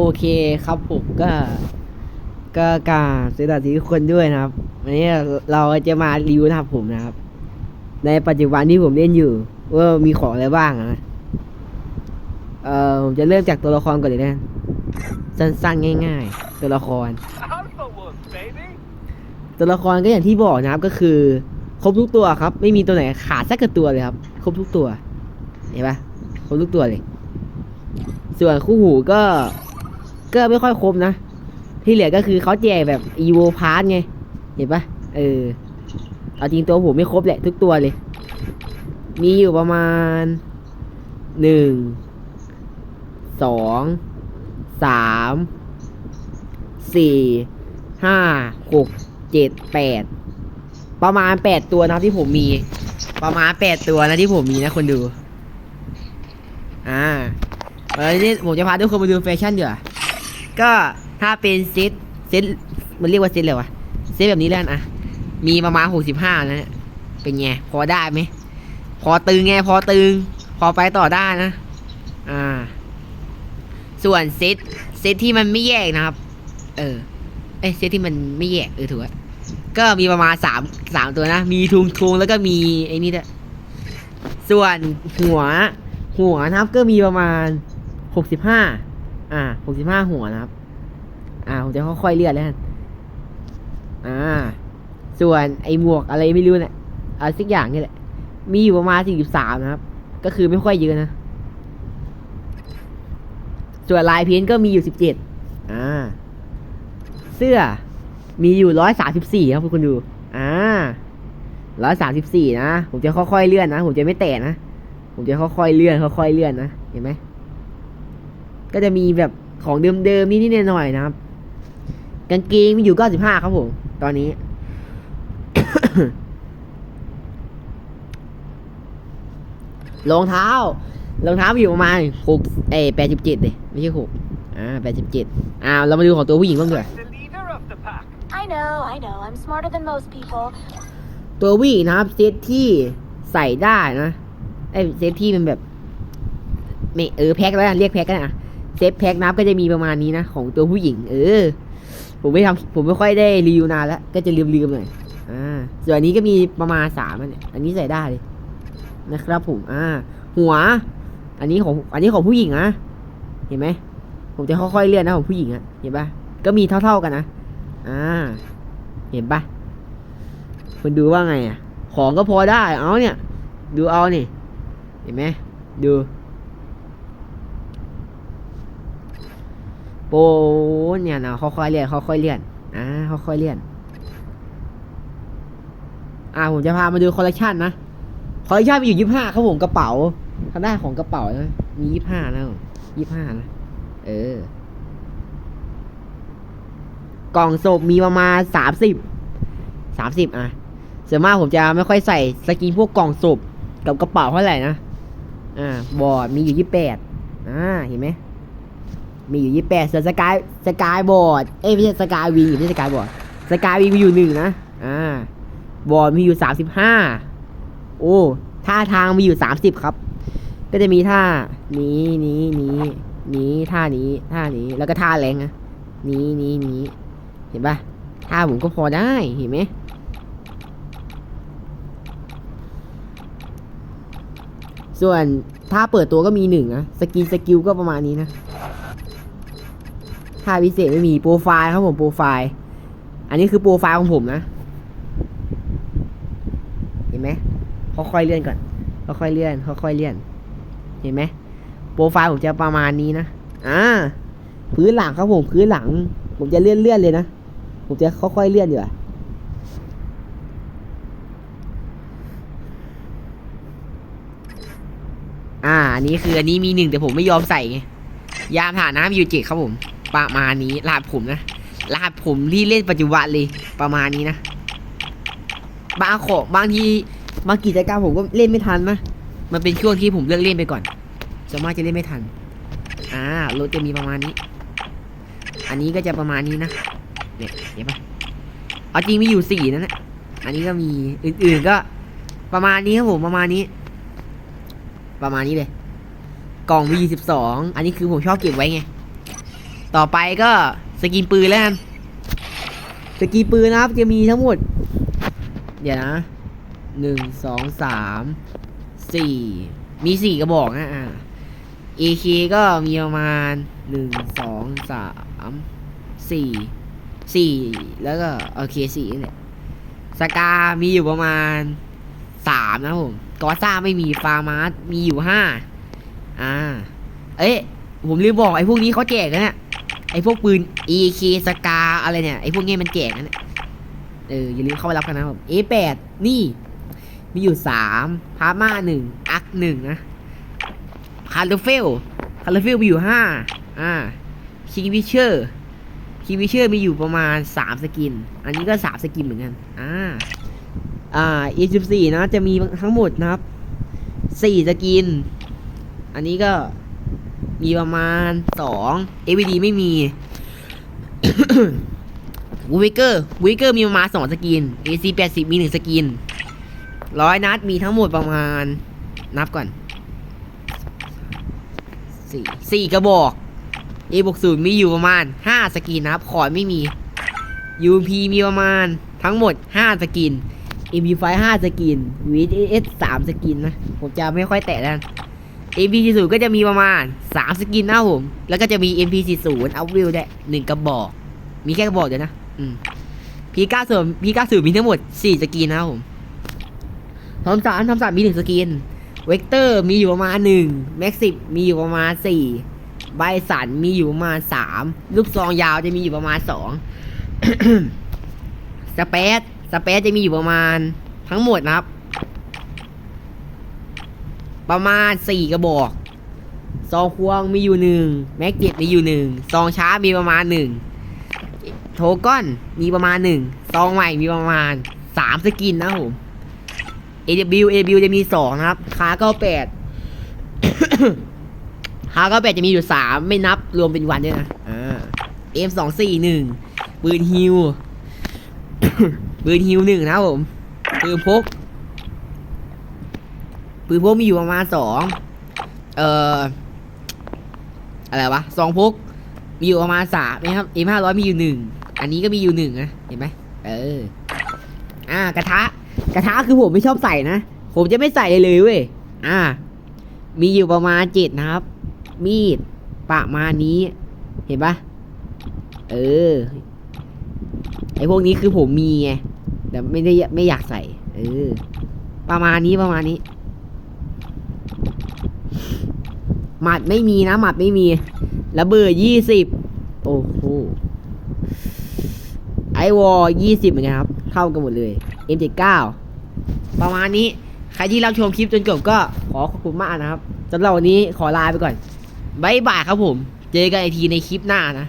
โอเคครับผมก็ก็กาสวัสดีทุกคนด้วยนะครับวันนี้เราจะมารีวิวนะครับผมนะครับ ในปัจจุบันที่ผมเล่นอยู่ ว่ามีของอะไรบ้างนะเอ่อผมจะเริ่มจากตัวละครก่อนเลยนะสั้นๆง่าย ๆ ตัวละคร ตัวละครก็อย่างที่บอกนะครับก็คือ ครบทุกตัวครับ ไม่มีตัวไหนขาดสักตัวเลยครับ ครบทุกตัว เห็นปะครบทุกตัวเลย ส่วนคู่หูก็ ก็ไม่ค่อยครบนะ ที่เหลือก็คือเขาแจกแบบอีโวพาร์ไง เห็นปะเออ เอาจริงตัวผมไม่ครบแหละทุกตัวเลย มีอยู่ประมาณหนึ่งสองสามสี่ห้าหกเจ็ดแปดประมาณแปดตัวนะครับที่ผมมี ประมาณแปดตัวนะที่ผมมีนะคนดู อ่าวันนี้ผมจะพาทุกคนมาดูแฟชั่นเดี๋ยว ก็ถ้าเป็นเซตเซตมันเรียกว่าเซตเลยวะเซตแบบนี้แล้วกันอะมีประมาณหกสิบห้านะเป็นไงพอได้ไหมพอตึงไงพอตึง พอไปต่อได้นะ อ่า ส่วนเซตเซตที่มันไม่แยกนะครับ เออเอ้เซตที่มันไม่แยกเออถูกแล้วก็มีประมาณสามสามตัวนะ มีทุงทุงแล้วก็มีไอ้นี่ด้วยส่วนหัว หัวนะครับก็มีประมาณหกสิบห้า อ่าหกสิบห้าหัวนะครับ อ่า ผมจะค่อยๆเลื่อนแล้วกันอ่า ส่วนไอ้หมวกอะไรไม่รู้เนี่ยอะไรสักอย่างนี่แหละ มีอยู่ประมาณสี่สิบสามนะครับ ก็คือไม่ค่อยเยอะนะ ส่วนลายเพ้นก็มีอยู่สิบเจ็ดอ่า เสื้อ มีอยู่ร้อยสามสิบสี่ครับคุณดู อ่าร้อยสามสิบสี่นะ ผมจะค่อยๆเลื่อนนะ ผมจะไม่แตะนะ ผมจะค่อยๆเลื่อน ค่อยๆเลื่อนนะ เห็นไหม ก็จะมีแบบของเดิมๆนิดๆหน่อยๆนะครับ กางเกงมีอยู่เก้าสิบห้าครับผม ตอนนี้ รองเท้ารองเท้ามีอยู่ประมาณหกเอ้แปดสิบเจ็ดเลยไม่ใช่หกอ่าแปดสิบเจ็ดอ่าเรามาดูของตัวผู้หญิงบ้างดีกว่า The leader of the pack. I know, I know. I'm smarter than most people. ตัวผู้หญิงนะครับเซตที่ใส่ได้นะไอ้เซตที่มันแบบไม่เออแพ็คแล้วกันเรียกแพ็คกันนะ เซตแพ็คนับก็จะมีประมาณนี้นะ ของตัวผู้หญิง เออ ผมไม่ทำผมไม่ค่อยได้รีวิวนานแล้ว ก็จะลืมๆหน่อยอ่าส่วนอันนี้ก็มีประมาณสามอันอันนี้ใส่ได้เลยนะครับผมอ่า หัว อันนี้ของอันนี้ของผู้หญิงนะเห็นไหมผมจะค่อยๆเลื่อนนะของผู้หญิงอะเห็นปะก็มีเท่าๆกันนะอ่า เห็นปะคุณดูว่าไงอะของก็พอได้เอาเนี่ย ดูเอานี่เห็นไหมดู โปเนี่ยนะค่อยๆเลื่อนค่อยๆเลื่อนอ่าค่อยๆเลื่อน อ่าผมจะพามาดูคอลเลคชันนะคอลเลคชันมีอยู่ยี่ห้าครับผมกระเป๋าทางด้านของกระเป๋านะมียี่ห้านะยี่ห้านะเออกล่องศพมีประมาณสามสิบสามสิบอะส่วนมากผมจะไม่ค่อยใส่สกินพวกกล่องศพกับกระเป๋าเท่าไหร่นะอ่าบอร์ดมีอยู่ยี่แปดอ่าเห็นไหม มีอยู่ยี่แปดส่วนสกายสกายบอร์ดเอ้ยไม่ใช่สกายวิงไม่ใช่สกายบอร์ดสกายวิงมีอยู่หนึ่งนะอ่าบอร์ดมีอยู่สามสิบห้าโอ้ท่าทางมีอยู่สามสิบครับ ก็จะมีท่านี้นี้นี้นี้ท่านี้ท่านี้แล้วก็ท่าแรงนะนี้นี้นี้เห็นปะท่าผมก็พอได้เห็นไหมส่วนถ้าเปิดตัวก็มีหนึ่งนะสกินสกิลก็ประมาณนี้นะ ถ้าพิเศษไม่มีโปรไฟล์ครับผมโปรไฟล์ อันนี้คือโปรไฟล์ของผมนะ เห็นไหมค่อยๆเลื่อนก่อนค่อยๆเลื่อนค่อยๆเลื่อน เห็นไหมโปรไฟล์ผมจะประมาณนี้นะอ่าพื้นหลังครับผมพื้นหลัง ผมจะเลื่อนเลื่อนเลยนะผมจะค่อยๆเลื่อนดีกว่าอ่าอันนี้คืออันนี้มีหนึ่งแต่ผมไม่ยอมใส่ไงยามฐานน้ำอยู่เจ็ดครับผม ประมาณนี้รหัสผมนะรหัสผมที่เล่นปัจจุบันเลยประมาณนี้นะ บางขอบางทีบางกิจกรรมผมก็เล่นไม่ทันนะมันเป็นช่วงที่ผมเลือกเล่นไปก่อนส่วนมากจะเล่นไม่ทัน อ่ารถจะมีประมาณนี้ อันนี้ก็จะประมาณนี้นะเนี่ยเห็นปะเอาจริงมีอยู่สี่นั่นแหละอันนี้ก็มีอื่นๆก็ ประมาณนี้ครับผมประมาณนี้ ประมาณนี้เลย กล่องมียี่สิบสองอันนี้คือผมชอบเก็บไว้ไง ต่อไปก็สกินปืนแล้วกันสกินปืนนะครับจะมีทั้งหมด เดี๋ยวนะหนึ่งสองสามสี่มีสี่กระบอกนะอ่า AK ก็มีประมาณหนึ่งสองสามสี่สี่แล้วก็โอเคสี่นี่แหละสกา มีอยู่ประมาณสามนะผมกอซ่าไม่มีฟาร์มาสมีอยู่ห้าอ่า เอ๊ะ ผมลืมบอกไอ้พวกนี้เขาแจกนะเนี่ย ไอ้พวกปืน AK สกาอะไรเนี่ยไอ้พวกนี้มันแจกนะเนี่ยเอออย่าลืมเข้าไปรับกันนะผม A8 นี่ มีอยู่สามพาร์มาหนึ่งอักหนึ่งนะคาร์ลเฟลคาร์ลเฟลมีอยู่ห้าอ่าคิงวิเชอร์คิงวิเชอร์มีอยู่ประมาณสามสกิน อันนี้ก็สามสกินเหมือนกันอ่าอ่า E14 นะจะมีทั้งหมดนะครับสี่สกิน อันนี้ก็ มีประมาณสอง AVD ไม่มีวิกเกอร์วิกเกอร์มีประมาณสองสกิน AC 80มีหนึ่งสกินร้อยนัดมีทั้งหมดประมาณ นับก่อนสี่สี่กระบอก A บวกศูนย์มีอยู่ประมาณห้าสกินนะครับ ขอไม่มี UMP มีประมาณทั้งหมดห้าสกิน MP5 ห้าสกิน VS สามสกินนะ ผมจะไม่ค่อยแตะแล้ว MP40 ก็จะมีประมาณสามสกินนะผม แล้วก็จะมี MP40 อัพวิวได้หนึ่งกระบอก มีแค่กระบอกเดียวนะ อืม P90 P90 มีทั้งหมดสี่สกินนะผมทอมสามทอมสามมีหนึ่งสกิน เวกเตอร์มีอยู่ประมาณหนึ่งแม็กซิมีอยู่ประมาณสี่ไบสันมีอยู่ประมาณสามลูกซองยาวจะมีอยู่ประมาณสองสเปซสเปซจะมีอยู่ประมาณทั้งหมดนะครับ ประมาณสี่กระบอกซองควงมีอยู่หนึ่งแม็กเจ็ดมีอยู่หนึ่งซองช้ามีประมาณหนึ่งโทก้อนมีประมาณหนึ่งซองใหม่มีประมาณสามสกินนะครับผม AW AW จะมีสองนะครับคาเก้าแปดคาเก้าแปดจะมีอยู่สามไม่นับรวมเป็นวันด้วยนะอ่า M สองสี่หนึ่งปืนฮิวปืนฮิวหนึ่งนะครับผมปืนพก ปืนพกมีอยู่ประมาณสองเอ่ออะไรวะสองพกมีอยู่ประมาณสามนะครับ M ห้าร้อยมีอยู่หนึ่งอันนี้ก็มีอยู่หนึ่งนะเห็นไหมเอออ่ากระทะ กระทะคือผมไม่ชอบใส่นะ ผมจะไม่ใส่เลยเลยเว้ยอ่า มีอยู่ประมาณเจ็ดนะครับ มีดประมาณนี้ เห็นปะเออไอพวกนี้คือผมมีไงแต่ไม่ได้ไม่อยากใส่ เออ ประมาณนี้ประมาณนี้ หมัดไม่มีนะ หมัดไม่มีระเบิดยี่สิบโอ้โหไอวอลยี่สิบเหมือนกันครับ เท่ากันหมดเลย M79 ประมาณนี้ ใครที่รับชมคลิปจนจบก็ขอขอบคุณมากนะครับสำหรับวันนี้ขอลาไปก่อนบายบายครับผม เจอกันอีกทีในคลิปหน้านะ